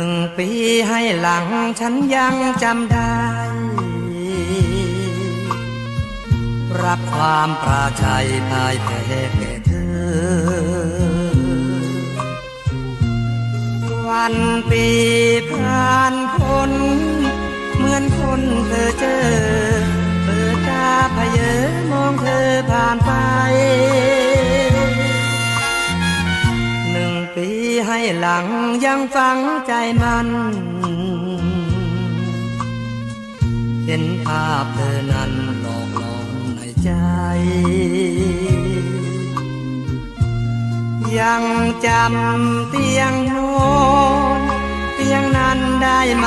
ึ่งปีให้หลังฉันยังจำได้ รับความปราชัยพายแพ้แก่เธอ วันปีผ่านคน เหมือนคนเธอเจอ หลังยังฝังใจมัน เห็นภาพเธอนั้นหลอกหลอนในใจ ยังจำเตียงนอนเตียงนั้นได้ไหม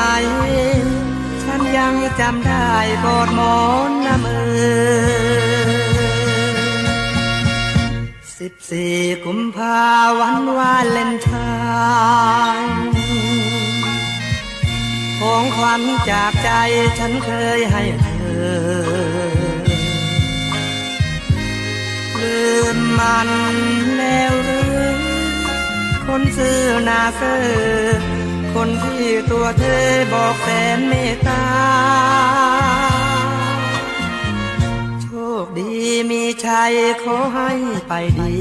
ฉันยังจำได้กอดหมอนน้ำเอ สิบสี่กุมภาวันวาเลนไทน์ของขวัญจากใจฉันเคยให้เธอ ลืมมันแล้วหรือ คนซื้อหนาเซอคนที่ตัวเธอบอกแสนเมตตา ชัยขอให้ไปดี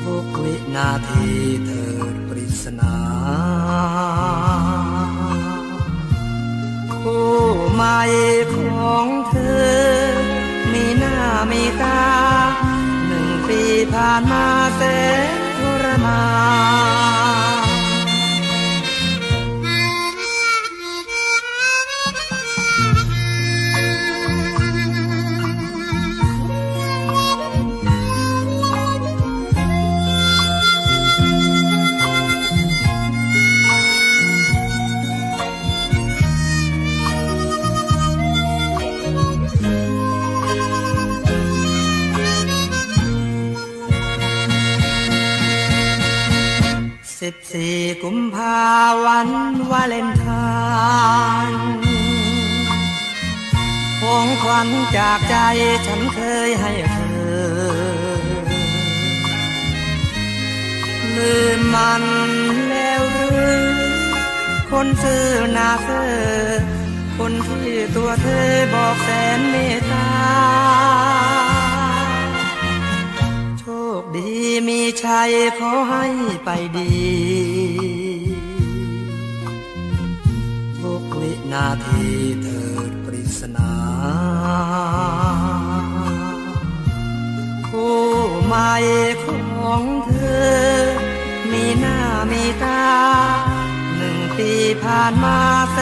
ทุกวินาทีเถิดปริศนาผู้ใหม่ของเธอ มีหน้ามีตาหนึ่งปีผ่านมาแสนทรมาน สิบสี่กุมภาวันวาเลนไทน์ของขวัญจากใจฉันเคยให้เธอ ลืมมันแล้วหรือ คนซื้อนาเธอคนที่ตัวเธอบอกแสนเมตตา คดีมีชัยขอให้ไปดีทุกวินาทีเถิดปริศนาผู้ใหม่ของเธอ มีหน้ามีตา หนึ่งปีผ่านมาแส